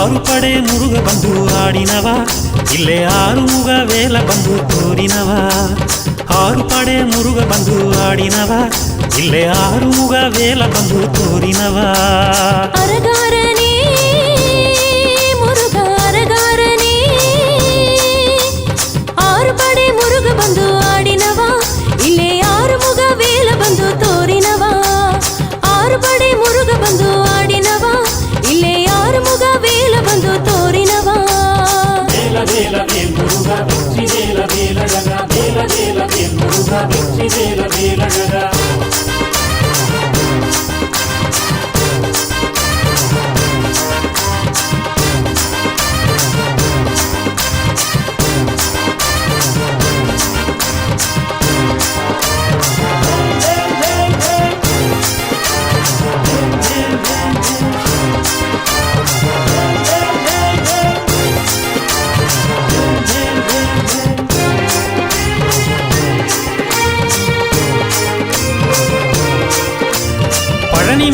ಪಡೆ ಮುರುಗ ಬಂದು ಆಡಿನವ ಇಲ್ಲೇ ಆರುಮುಗ ವೇಲ ಬಂದು ತೋರಿನವ ಆರು ಪಡೆ ಮುರುಗ ಬಂದು ಆಡಿನವ ಇಲ್ಲೇ ಆರುಮುಗ ವೇಲ ಬಂದು ತೋರಿನವ la vida.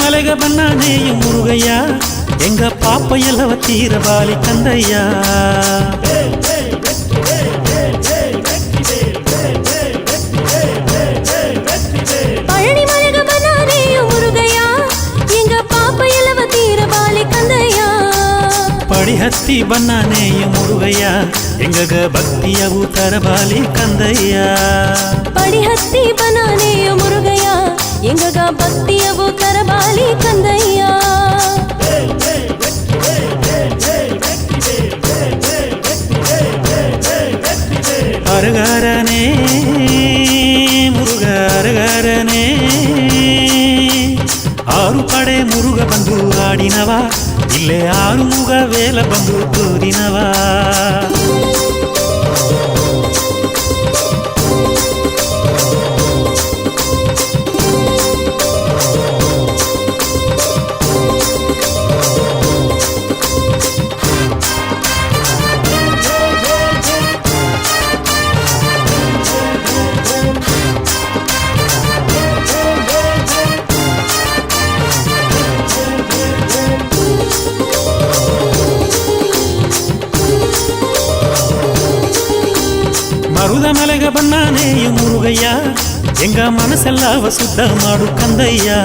பழனி மலைக பண்ணானேயும் முருகையா? எங்க பாப்ப எல்லவ தீரபாலி கந்தையா மலக மனானேயும் முருகையா? எங்க பாப்ப எல்லவ தீர பாலி கந்தையா ಎಂಗಗ ಭಕ್ತಿಯವು ತರಬಾಲಿ ಕಂದಯ್ಯ அருகாரனே முருக அருகாரனே ಆರು ಪಡೆ ಮುರುಗ ಬಂದು ಆಡಿನವ ಇಲ್ಲೇ ಆರು ಮುಗ ವೇಲ ಬಂದು ತೋರಿನವ மருதமலைக பண்ணானேயும் முருகையா? எங்க மனசெல்லாவ சுத்த மாடு கந்தையா?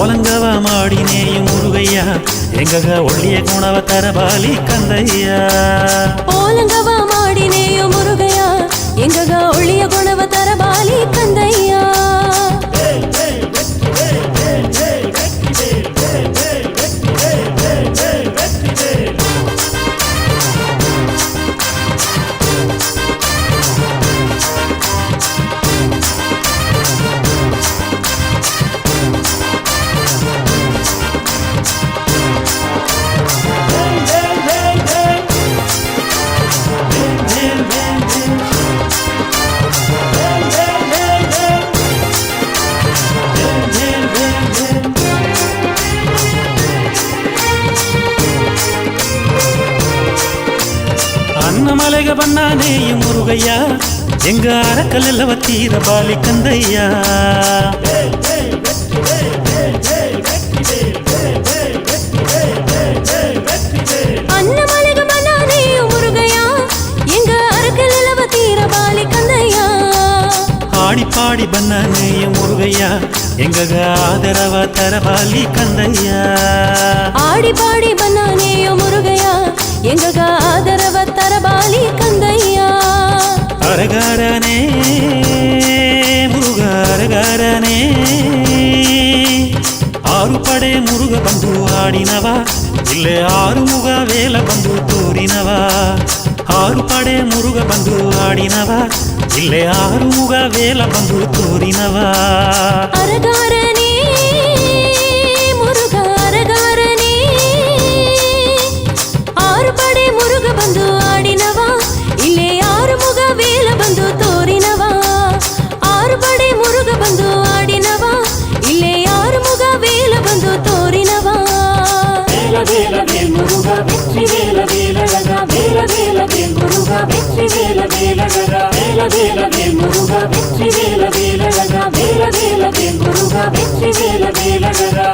ஓலங்கவா மாடினேயும் முருகையா? எங்கக ஒள்ளிய குணவ தரபாலி கந்தையா? ஓலங்கவா மாடினேயும் முருகையா? எங்கக ஒள்ளிய குணவ தர பண்ணானேய முருகையா. எங்க அறக்கல் எல்லாம் தீர பாலி கந்தையா பாடி பாடி பண்ணானேய முருகையா. எங்க ஆதரவ தரபாலி கந்தையா ஆடி பாடி பண்ணானேய முருகையா. எங்க அரகாரனே முருக அரகாரனே ಆರು ಪಡೆ ಮುರುಗ ಬಂದು ಆಡಿನವ ಇಲ್ಲೇ ಆರು ಮುಗ ವೇಲ ಬಂದು ತೋರಿನವ ಆರು ಪಡೆ ಮುರುಗ ಬಂದು ಆಡಿನವ ಇಲ್ಲೇ ಆರು ಮುಗ ವೇಲ ಬಂದು ತೋರಿನವ ಅರಗಾರನೇ ಮುರುಗ వెన్నురుగా వెత్రి వేల వేలడగా వేల వేల వెన్నురుగా వెత్రి వేల వేలడగా